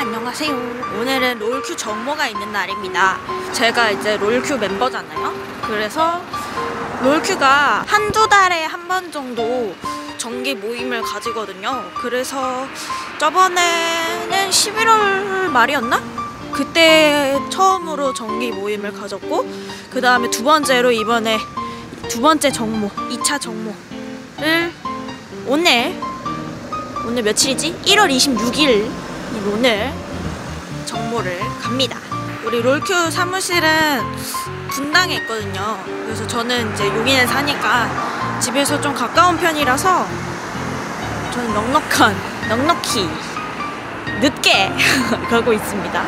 안녕하세요. 오늘은 롤큐 정모가 있는 날입니다. 제가 이제 롤큐 멤버잖아요. 그래서 롤큐가 한두 달에 한 번 정도 정기 모임을 가지거든요. 그래서 저번에는 11월 말이었나? 그때 처음으로 정기 모임을 가졌고 그 다음에 두 번째로 이번에 두 번째 정모, 2차 정모를 오늘 오늘 며칠이지? 1월 26일 오늘 정모를 갑니다. 우리 롤큐 사무실은 분당에 있거든요. 그래서 저는 이제 용인에 사니까 집에서 좀 가까운 편이라서 저는 넉넉한, 넉넉히 늦게 가고 있습니다.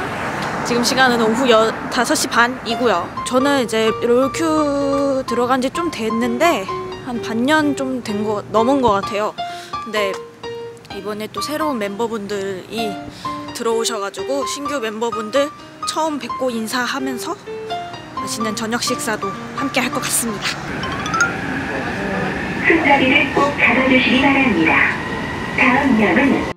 지금 시간은 오후 여, 5시 반이고요. 저는 이제 롤큐 들어간 지 좀 됐는데 한 반년 좀 된 거 넘은 것 같아요. 근데 이번에 또 새로운 멤버분들이 들어오셔가지고 신규 멤버분들 처음 뵙고 인사하면서 맛있는 저녁 식사도 함께 할 것 같습니다. 손잡이를 꼭 잡아주시기 바랍니다. 다음 역은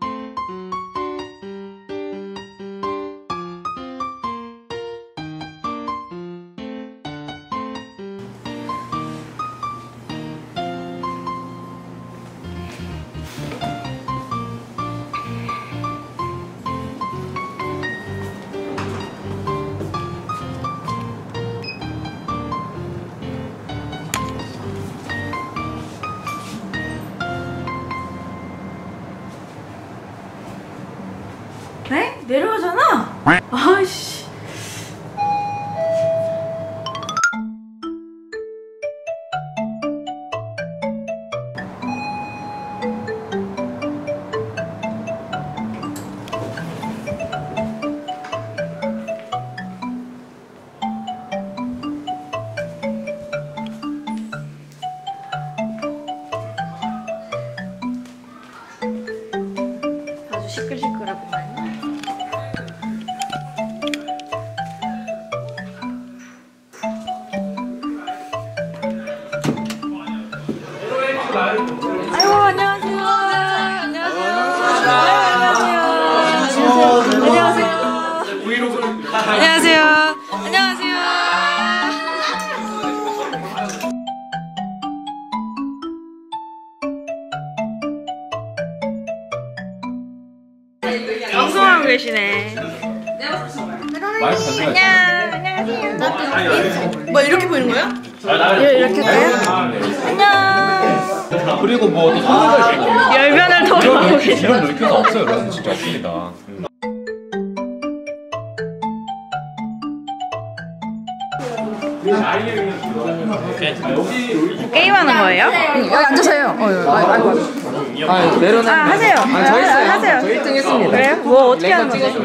내려가잖아? 아주 시끌시끌하구만. 계시네. 안녕. 안녕하세요. 뭐 이렇게 보이는 거야? 이렇게 돼요? 안녕. 그리고 뭐 어디 소리가 있고 열변을 계셔. 이런 롤큐가 없어요 여러분 진짜 없습니다 게임하는 거예요? 여기 앉으세요. 어, 여기. 아, 아이고. 아, 내려놔. 아 하세요. 아, 저 했어요. 하세요. 저 1등 했습니다. 그래요? 뭐 어떻게 하는 거죠?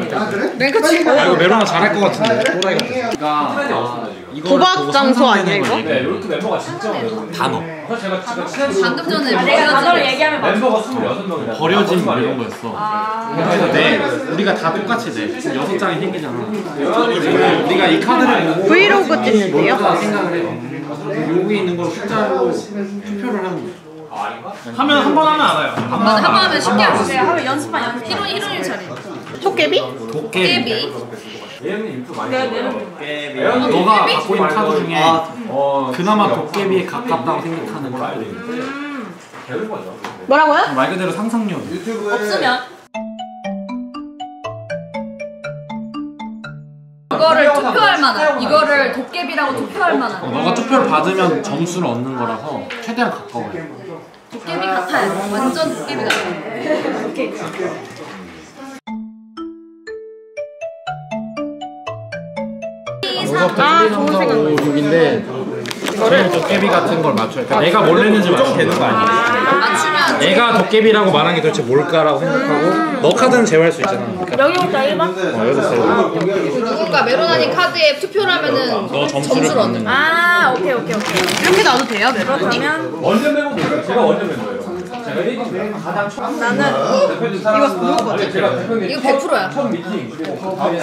랭크 치고. 아, 이거 메로나 잘할 것 같은데 또라이 같아 도박 장소 아니야 이거? 네 롤큐 멤버가 진짜 많아요 단어 제가 제가 친한 방금 전에 아, 내가 단어를 얘기하면 멤버가 26명이라 버려진 뭐 이런 거였어. 그래서 내 우리가 다 똑같이 내 여섯 장이 생기잖아. 우리가 이 카드를 보고 브이로그 찍는데요? 다 생각을 해. 여기 있는 걸 숫자로 투표를 하는 거야. 하면 한 번 하면 알아요. 한번 하면 쉽게 할수 있어요. 하면 연습만 연습. 희론 희론일 차례. 토깨비? 깨비. 너가 갖고 있는 카드 중에 그나마 도깨비에 가깝다고 생각하는 카드. 뭐라고요? 말 그대로 상상력. 없으면. 이거를 투표할 만한. 이거를 도깨비라고 투표할 어, 만한. 너가 투표를 받으면 점수를 얻는 거라서 최대한 가까워요. 도깨비 같아요. 완전 도깨비 같아요. 아, 좋은 생각. 5, 6인데 이거를 도깨비 같은 걸 맞춰야 돼. 내가 뭘 냈는지 맞추면 되는 거? 맞추면. 내가 도깨비라고 말한 게 도대체 뭘까라고 생각하고 너 카드는 제외할 수 있잖아. 그러니까 여기부터 1번? 어, 여기서 제외. 누군가 메로나니 카드에 투표를 하면은 너 점수를 받는 거야. 아 오케이 오케이 오케이 이렇게 놔도 돼요? 그러면 원년 멤버도 제가 원년 멤버예요 제가 1등 가장 처음 나는 이거? 제가 대표님 이거 100%야. 첫 미팅 그리고 다음에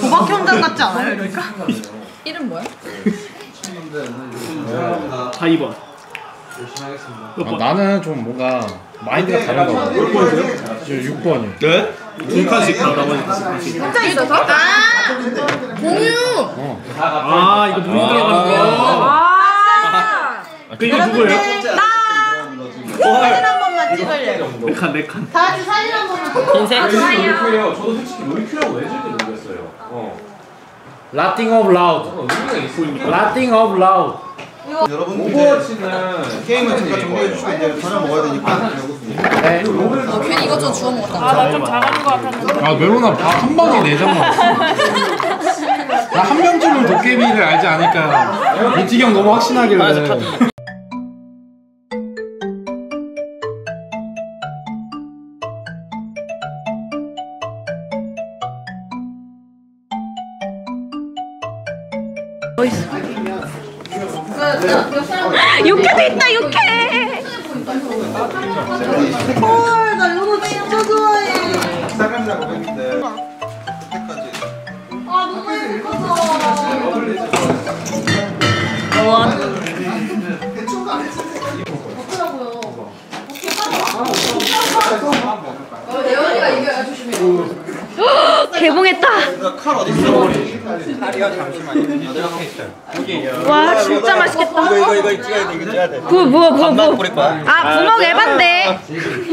도박 현장 같지 않아요? 이러니까? 이름 뭐야? 다 2번. 아, 나는 좀 뭔가 마인드가 다른 거 같아. 몇 번이세요? 6번이요. 네? 두 칸씩 다 나머지 혼자 있어서? 아 공유. 아 이거 무인 들어가는 거. 아. 그 이거 누구예요? 사진 한 번만 찍을래. 네 칸 네 칸. 다 같이 사진 한 번만. 인생. 저도 솔직히 롤큐라고 왜 줄지 모르겠어요. 어. 라팅 오브 라우드. 어. 라팅 오브 라우드. 오버워치는 게임을 잠깐 정리해 주시고 이제 저녁 먹어야 되니까 네. 괜히 이것저것 주워 먹었다. 아 나 좀 잘하는 것 같았는데. 아 메로나 밥한 방에 네장 먹었어. 나 한 명쯤은 도깨비를 알지 않을까. 형 너무 확신하길래. 육회도 있다 육회. 헐나 연어 진짜 좋아해. 사람이라고 했는데 그때까지 아 너무 행복하다. 예원이가 이겨야 조심해. 개봉했다. 칼 어디 있어? 와 진짜 맛있겠다. 이거 이거 이거 찍어야 돼 이거 찍어야 돼부 부어 부어 반만 부어. 뿌릴 거야 아 부먹 에반데.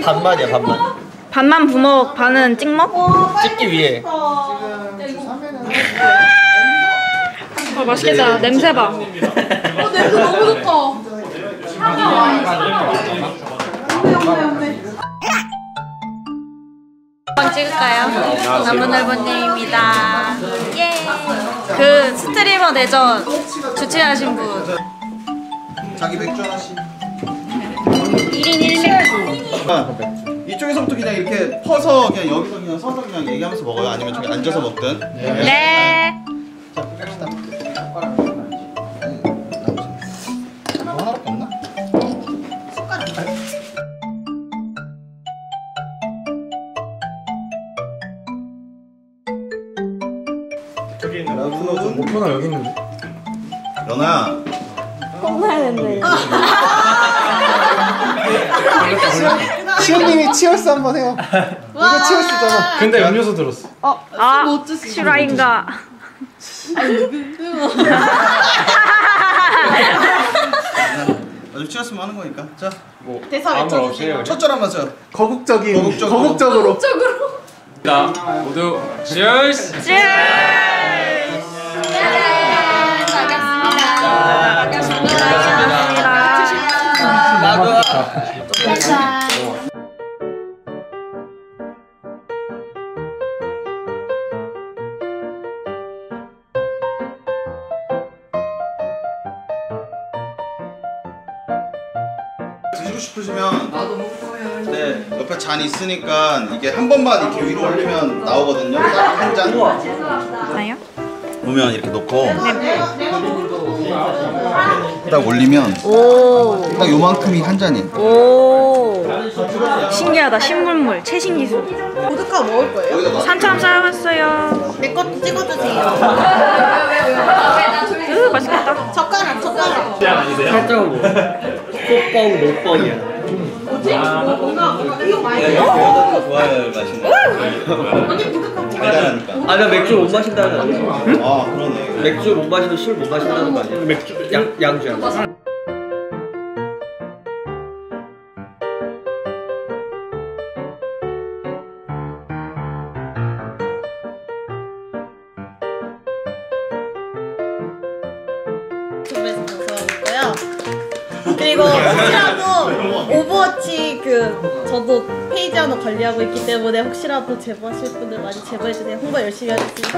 반만이야 반만 반만 부먹 반은 찍먹? 찍기 위해 아 맛있겠다. 냄새 봐. 어 냄새 너무 좋다. 한번 찍을까요? 남문넓은님입니다. 예. 그 스트리머 대전 주최하신 분. 자기 맥주 하나씩 1인 1맥주. 아, 이쪽에서부터 그냥 이렇게 퍼서 그냥 여기서 그냥 서서 그냥 얘기하면서 먹어요 아니면 저기 앉아서 먹든 네. 자 시온님이 치얼스 한번 해요. 이거 치얼스잖아. 근데 음료수 들었어. 아, 실화인가? 아주 치였으면 하는 거니까 자 대사 외쳐주세요. 첫 절 한번 쳐 거국적인 거국적으로. 거국적으로. 자, 모두 cheers. 드시고 잔 있으니까 이게 한 번만 이렇게 위로 올리면 나오거든요 딱 한 잔 나요? 보면 이렇게 놓고 딱 올리면 오. 딱 요만큼이 한 잔이에요 오. 신기하다. 신물물. 최신 기술. 보드카 먹을 거예요? 산처럼 쌓아왔어요. 내 것도 찍어주세요. 으, 맛있겠다. 젓가락 젓가락. 살짝 뭐 꽃뻥 못뻥이야 달달하니까. 아 나 맥주 못 마신다는 거 아니야 아 그러네. 맥주 못 마시면 술 못 마신다는 거 아니야 맥주 양, 양주 양주 유튜브에서 방송하고요. 그리고 오버워치 그 저도 페이지 하나 관리하고 있기 때문에 혹시라도 제보하실 분들 많이 제보해주세요. 홍보 열심히 하겠습니다.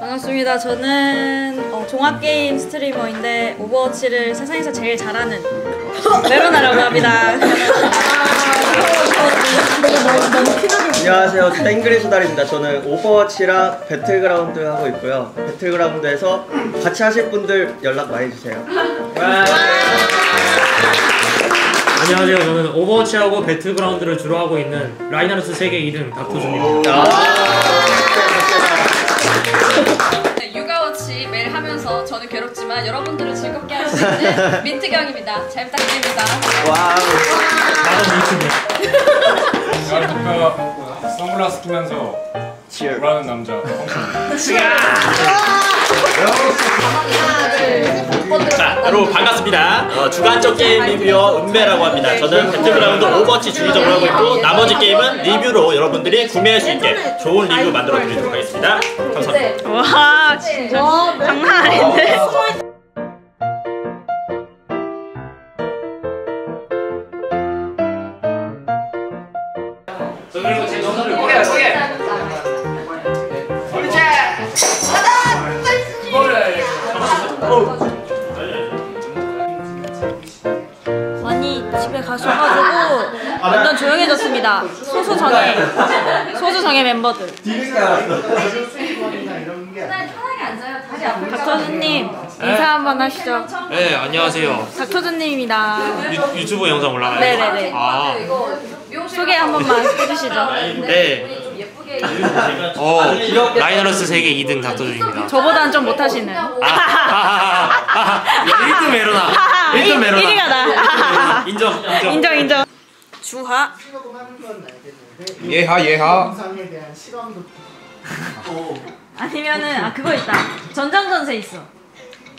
반갑습니다. 저는 어, 종합게임 스트리머인데 오버워치를 세상에서 제일 잘하는 메로나라고 합니다. 안녕하세요 땡그리 수달입니다 저는 오버워치랑 배틀그라운드 하고 있고요 배틀그라운드에서 같이 하실 분들 연락 많이 주세요 안녕하세요. 저는 오버워치하고 배틀그라운드를 주로 하고 있는 라이나르스 세계 2등 닥터준입니다. 아, 육아와 오버워치 매일 하면서 저는 괴롭지만 여러분들을 즐겁게 할 수 있는 민트경입니다. 잘 부탁드립니다. 와우. 안녕하십니까. 선글라스 끼면서 뭐라는 남자. 자, 여러분 반갑습니다. 어, 주간적 게임 리뷰어 은배라고 합니다. 저는 배틀그라운드 오버워치 주기적으로 하고 있고 나머지 게임은 리뷰로 여러분들이 구매할 수 있게 좋은 리뷰 만들어 드리도록 하겠습니다. 감사합니다. 와 진짜 장난 아닌데. 조용해졌습니다. 소수 정예 소수 정예 멤버들. 편하게 앉아요. 다리 아프죠? 닥터즈님 인사 한번 하시죠. 네 안녕하세요. 닥터즈님입니다. 유, 유튜브 영상 올라가요. 네네네. 아 소개 한 번만 해주시죠. 네. 어 라이너러스 세계 2등 닥터준입니다. 저보다는 좀 못하시는. 아, 1등 메로나. 1등 메로나. 1위가 나. 인정 인정. 인정 인정. 주하. 예하 예하. 영상에 대한 실험도 아니면은 아 그거 있다. 전장전세 있어.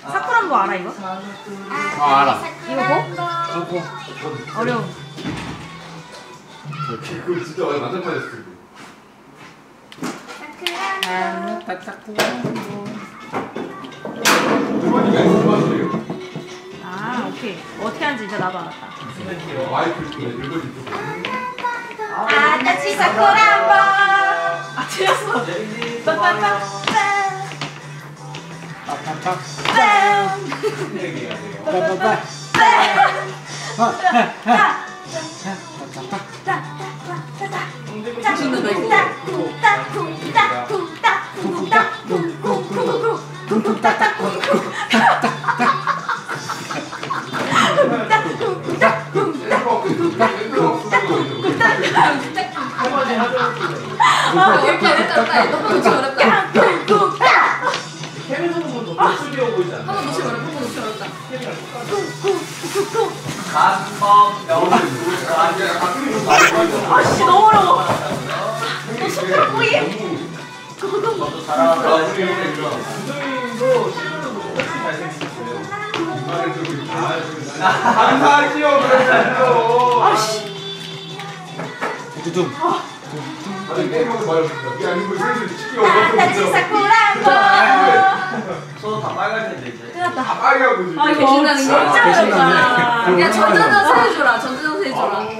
사쿠란보 알아 이거? 아 알아. 이거 뭐? 어려워. 그거 진짜 완전 빠졌어. 두번이가 있어 아 오케이. 어떻게 하는지 이제 나도 알았다. 아따치 사쿠란보. 아 틀렸어. 빠빠빠. 이렇게 아씨 너무 어려워. 너 손가락 보이? 감사하지요 그래도. 아씨. 두둥. 아니 게임하고 말했어. 이게 아니고 슬슬 치킨 아따치 먹 손다 빨갈 텐데 이제. 아 빨가고 지금. 아 이거 신나는 거. 진짜 어렵다. 야 전자전세 해줘라. 전자전세 해줘라.